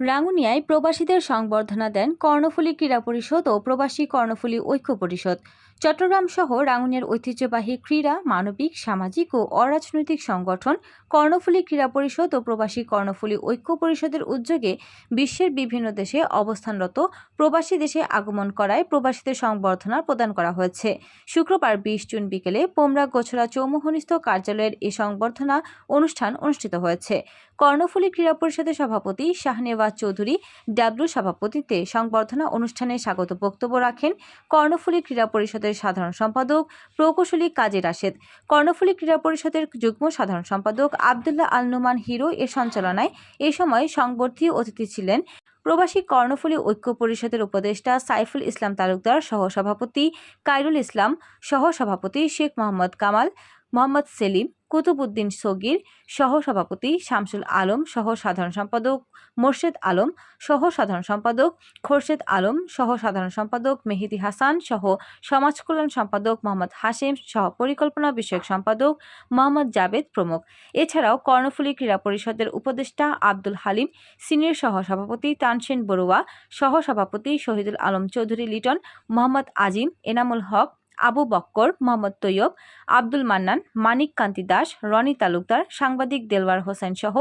রাঙ্গুনিয়ায় প্রবাসীদের সংবর্ধনা দেন কর্ণফুলী ক্রীড়া পরিষদ ও প্রবাসী কর্ণফুলী ঐক্য পরিষদ। চট্টগ্রাম সহ রাঙ্গুনিয়ার ঐতিহ্যবাহী ক্রীড়া, মানবিক, সামাজিক ও অরাজনৈতিক সংগঠন কর্ণফুলী ক্রীড়া পরিষদ ও প্রবাসী কর্ণফুলী ঐক্য পরিষদের উদ্যোগে বিশ্বের বিভিন্ন দেশে অবস্থানরত প্রবাসী দেশে আগমন করায় প্রবাসীদের সংবর্ধনা প্রদান করা হয়েছে। শুক্রবার বিশ জুন বিকেলে পোমরা গোছরা চৌমুহনিস্থ কার্যালয়ের এই সংবর্ধনা অনুষ্ঠান অনুষ্ঠিত হয়েছে। কর্ণফুলী ক্রীড়া পরিষদের সভাপতি শাহনেওয়াজ চৌধুরী ডাব্লু সভাপতিত্বে সংবর্ধনা অনুষ্ঠানে স্বাগত বক্তব্য রাখেন কর্ণফুলী ক্রীড়া পরিষদের সাধারণ সম্পাদক প্রকৌশলী কাজী রাশেদ। কর্ণফুলী ক্রীড়া পরিষদের যুগ্ম সাধারণ সম্পাদক আবদুল্লাহ আল নোমান হিরো এর সঞ্চালনায় এ সময় সংবর্ধী অতিথি ছিলেন প্রবাসী কর্ণফুলী ঐক্য পরিষদের উপদেষ্টা সাইফুল ইসলাম তালুকদার সহ সভাপতি কাইরুল ইসলাম সহ সভাপতি শেখ মোহাম্মদ কামাল মোহাম্মদ সেলিম কুতুবুদ্দিন সগির সহ সভাপতি শামসুল আলম সহ সাধারণ সম্পাদক মোর্শেদ আলম সহ সাধারণ সম্পাদক খোরশেদ আলম সহ সাধারণ সম্পাদক মেহেদি হাসান সহ সমাজ কল্যাণ সম্পাদক মোহাম্মদ হাশেম সহ পরিকল্পনা বিষয়ক সম্পাদক মোহাম্মদ জাবেদ প্রমুখ। এছাড়াও কর্ণফুলী ক্রীড়া পরিষদের উপদেষ্টা আব্দুল হালিম, সিনিয়র সহ সভাপতি তানসেন বড়ুয়া সহ সভাপতি শহীদুল আলম চৌধুরী লিটন, মোহাম্মদ আজিম, এনামুল হক আবু বক্কর, মোহাম্মদ তৈয়ব, আব্দুল মান্নান, মানিক কান্তি দাস, রনি তালুকদার, সাংবাদিক দেলওয়ার হোসেন সহ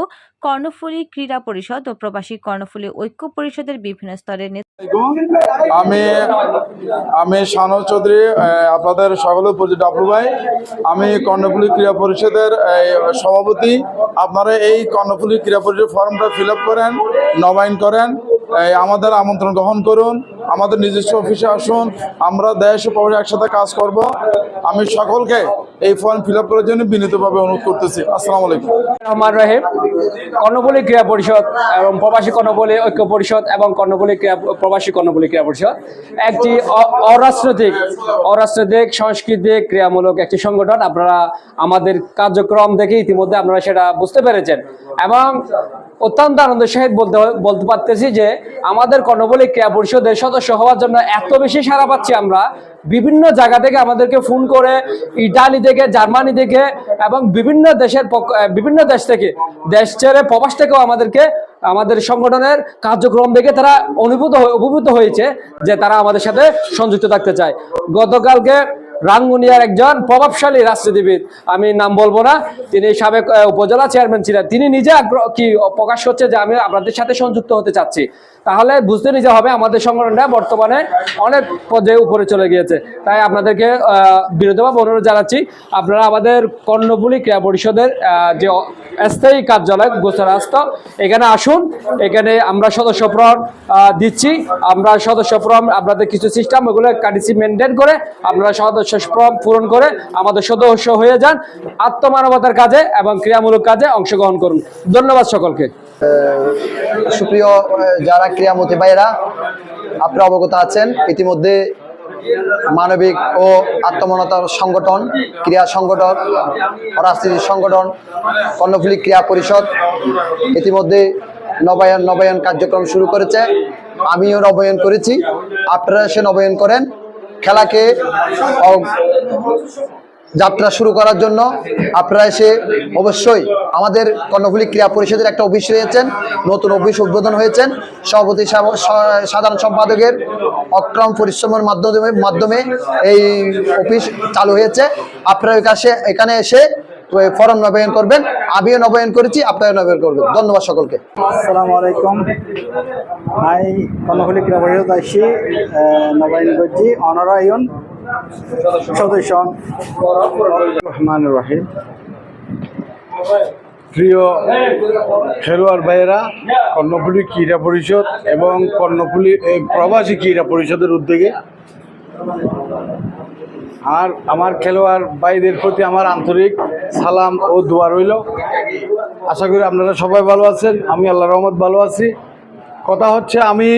কর্ণফুলী ক্রীড়া পরিষদ ও প্রবাসী কর্ণফুলী ঐক্য পরিষদের বিভিন্ন স্তরের আমি আমি শানু চৌধুরী আপনাদের সকলের পরিচিত ডাবলু ভাই। আমি কর্ণফুলী ক্রীড়া পরিষদের সভাপতি। আপনারা এই কর্ণফুলী ক্রীড়া পরিষদ ফর্মটা ফিল করেন, নবায়ন করেন আমাদের আমন্ত্রণ গ্রহণ করুন। আমাদের নিজস্ব অফিসে আসুন, আমরা দেশ ও প্রবাসী একসাথে কাজ করব। আমি সকলকে এই ফর্ম ফিল আপ করার জন্য বিনীতভাবে অনুরোধ করতেছি। আসসালামু আলাইকুম। রহমান রহিম কর্ণফুলী ক্রীড়া পরিষদ এবং প্রবাসী কর্ণফুলী ঐক্য পরিষদ এবং কর্ণফুলী ক্রীড়া, প্রবাসী কর্ণফুলী ক্রীড়া পরিষদ। একটি অরাজনৈতিক অরাজনৈতিক, সাংস্কৃতিক, ক্রিয়ামূলক একটি সংগঠন। আপনারা আমাদের কার্যক্রম দেখে ইতিমধ্যে আপনারা সেটা বুঝতে পেরেছেন। এবং অত্যন্ত আনন্দের সহিত বলতে বলতে পারতেছি যে আমাদের কর্ণফুলী ক্রীড়া পরিষদের সদস্য হওয়ার জন্য এত বেশি সাড়া পাচ্ছি আমরা। বিভিন্ন জায়গা থেকে আমাদেরকে ফোন করে, ইটালি থেকে, জার্মানি থেকে এবং বিভিন্ন দেশের বিভিন্ন দেশ থেকে, দেশ ছেড়ে প্রবাস থেকেও আমাদেরকে, আমাদের সংগঠনের কার্যক্রম দেখে তারা অনুভূত অভিভূত হয়েছে যে তারা আমাদের সাথে সংযুক্ত থাকতে চায়। গতকালকে রাঙ্গুনিয়ার একজন প্রভাবশালী রাজনীতিবিদ আমি নাম বলব না, তিনি সাবেক উপজেলা চেয়ারম্যান ছিলেন। তিনি নিজে আগ্রহ কি প্রকাশ করছে যে আমি আপনাদের সাথে সংযুক্ত হতে চাচ্ছি। তাহলে বুঝতে নিজে হবে আমাদের সংগঠনটা বর্তমানে অনেক পর্যায়ে উপরে চলে গিয়েছে। তাই আপনাদেরকে বিরোধভাব অনুরোধ জানাচ্ছি, আপনারা আমাদের কর্ণফুলী ক্রীড়া পরিষদের যে স্থায়ী কার্যালয় গোচরাস্ত এখানে আসুন। এখানে আমরা সদস্য ফর্ম দিচ্ছি। আমরা সদস্য ফর্ম আপনাদের কিছু সিস্টেম ওগুলো কাটিসি মেনটেন করে, আপনারা সদস্য ফর্ম পূরণ করে আমাদের সদস্য হয়ে যান। আত্মমানবতার কাজে এবং ক্রিয়ামূলক কাজে অংশগ্রহণ করুন। ধন্যবাদ সকলকে। সুপ্রিয় যারা ক্রিয়ামতী ভাইয়েরা, আপনারা অবগত আছেন, ইতিমধ্যে মানবিক ও আত্মমনতার সংগঠন, ক্রিয়া সংগঠন, রাজনীতির সংগঠন, কর্ণফুলী ক্রিয়া পরিষদ ইতিমধ্যে নবায়ন নবায়ন কার্যক্রম শুরু করেছে। আমিও নবায়ন করেছি। আপনারা এসে নবায়ন করেন। খেলাকে যাত্রা শুরু করার জন্য আপনারা এসে অবশ্যই আমাদের কর্ণফুলী ক্রীড়া পরিষদের একটা অফিস রয়েছেন, নতুন অফিস উদ্বোধন হয়েছেন। সভাপতি সাধারণ সম্পাদকের অক্রম পরিশ্রমের মাধ্যমে মাধ্যমে এই অফিস চালু হয়েছে। আপনারা কাছে এখানে এসে ফরম নবায়ন করবেন। আমিও নবায়ন করেছি আপনারা নবায়ন করবেন। ধন্যবাদ সকলকে। আসসালামু আলাইকুম। আই কর্ণফুলী ক্রীড়া পরিষদ আসছি নবায়ন করছি। অনারায়ণ রহমান রাহিম। প্রিয় খেলোয়াড় ভাইয়েরা, কর্ণফুলী ক্রীড়া পরিষদ এবং কর্ণফুলী প্রবাসী ক্রীড়া পরিষদের উদ্যোগে আর আমার খেলোয়াড় ভাইদের প্রতি আমার আন্তরিক সালাম ও দোয়া রইল। আশা করি আপনারা সবাই ভালো আছেন, আমি আল্লাহ রহমত ভালো আছি। কথা হচ্ছে আমি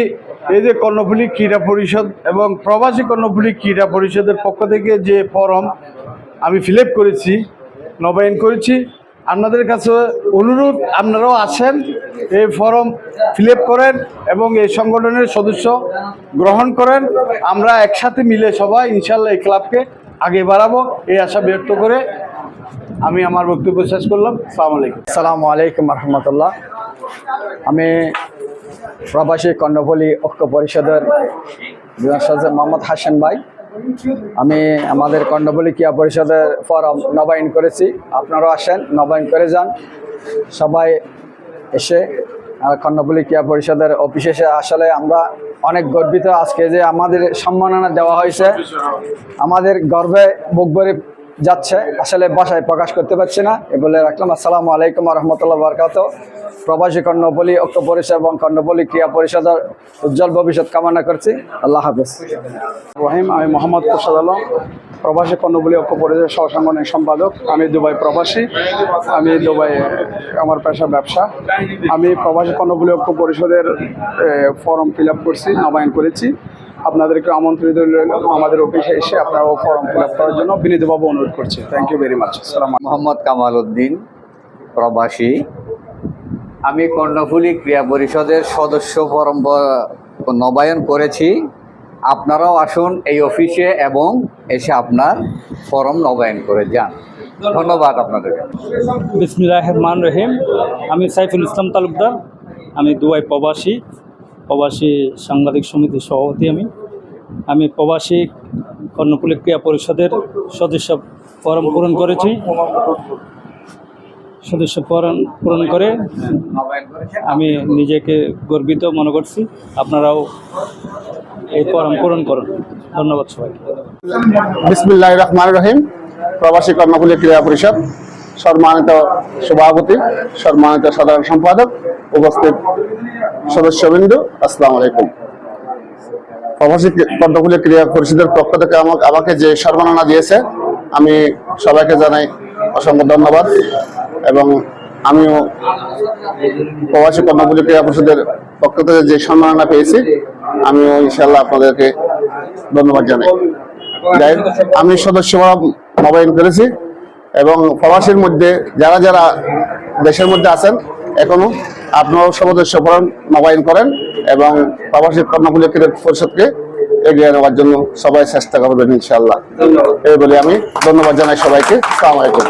এই যে কর্ণফুলী ক্রীড়া পরিষদ এবং প্রবাসী কর্ণফুলী ক্রীড়া পরিষদের পক্ষ থেকে যে ফরম আমি ফিল করেছি, নবায়ন করেছি, আপনাদের কাছে অনুরোধ, আপনারাও আসেন, এই ফর্ম ফিল করেন এবং এই সংগঠনের সদস্য গ্রহণ করেন। আমরা একসাথে মিলে সবাই ইনশাল্লাহ এই ক্লাবকে আগে বাড়াবো, এই আশা ব্যক্ত করে আমি আমার বক্তব্য শেষ করলাম। সালাম আলাইকুম। আসসালামু আলাইকুম রহমতুল্লাহ। আমি প্রবাসী কর্ণফুলী ঐক্য পরিষদের মোহাম্মদ হাসান ভাই। আমি আমাদের কর্ণফুলী ক্রিয়া পরিষদের ফরম নবায়ন করেছি। আপনারাও আসেন, নবায়ন করে যান। সবাই এসে কর্ণফুলী ক্রিয়া পরিষদের অফিসে এসে আসলে আমরা অনেক গর্বিত আজকে যে আমাদের সম্মাননা দেওয়া হয়েছে। আমাদের গর্বে বুক যাচ্ছে। আসলে বাসায় প্রকাশ করতে পারছি না। এ বলে রাখলাম, আসসালামু আলাইকুম রহমতুল্লাহ বরকাত প্রবাসী কর্ণপল্লী ঐক্য পরিষদ এবং কর্ণপল্লী ক্রিয়া পরিষদের উজ্জ্বল ভবিষ্যৎ কামনা করছি। আল্লাহ হাফেজ। রহিম, আমি মোহাম্মদ প্রসাদ আলম, প্রবাসী কর্ণবলী ঐক্য পরিষদের সহসাংগঠনিক সম্পাদক। আমি দুবাই প্রবাসী। আমি দুবাই আমার পেশা ব্যবসা। আমি প্রবাসী কর্ণবলী ঐক্য পরিষদের ফর্ম ফিল আপ করছি, নবায়ন করেছি। আপনাদেরকে আমন্ত্রিত রইল আমাদের অফিসে এসে আপনারাও ফর্ম ফিল আপ করার জন্য বিনীতভাবে অনুরোধ করছি। থ্যাংক ইউ ভেরি মাচ সালাম মোহাম্মদ কামাল উদ্দিন প্রবাসী। আমি কর্ণফুলী ক্রিয়া পরিষদের সদস্য ফরম নবায়ন করেছি। আপনারাও আসুন এই অফিসে এবং এসে আপনার ফরম নবায়ন করে যান। ধন্যবাদ আপনাদেরকে। বিসমিল্লাহ রহমান রহিম। আমি সাইফুল ইসলাম তালুকদার। আমি দুবাই প্রবাসী। প্রবাসী সাংবাদিক সমিতির সভাপতি আমি। আমি প্রবাসী কর্ণফুলী ক্রিয়া পরিষদের সদস্য ফরম পূরণ করেছি। সদস্য পূরণ পূরণ করে আমি নিজেকে গর্বিত মনে করছি। আপনারাও এই ফরম পূরণ করুন। ধন্যবাদ সবাইকে। বিসমিল্লাহ রহমান রহিম। প্রবাসী কর্মকুলী ক্রীড়া পরিষদ সম্মানিত সভাপতি, সম্মানিত সাধারণ সম্পাদক। উপস্থিত সদস্যবৃন্দ, আসসালামু আলাইকুম। প্রবাসী কর্মকুলী ক্রীড়া পরিষদের পক্ষ থেকে আমাকে যে সম্মাননা দিয়েছে, আমি সবাইকে জানাই অসংখ্য ধন্যবাদ এবং আমিও প্রবাসী কর্মকুলী ক্রীড়া পরিষদের পক্ষ থেকে যে সম্মাননা পেয়েছি, আমিও ইনশাল্লাহ আপনাদেরকে ধন্যবাদ জানাই। যাই আমি সদস্য মোবাইল করেছি এবং প্রবাসীর মধ্যে যারা যারা দেশের মধ্যে আছেন এখনও আপনারাও সদস্য ফরম মোবাইল করেন এবং প্রবাসী কর্মগুলি পরিষদকে এগিয়ে নেওয়ার জন্য সবাই চেষ্টা করবেন ইনশাল্লাহ এই বলে আমি ধন্যবাদ জানাই সবাইকে। সালাম আলাইকুম।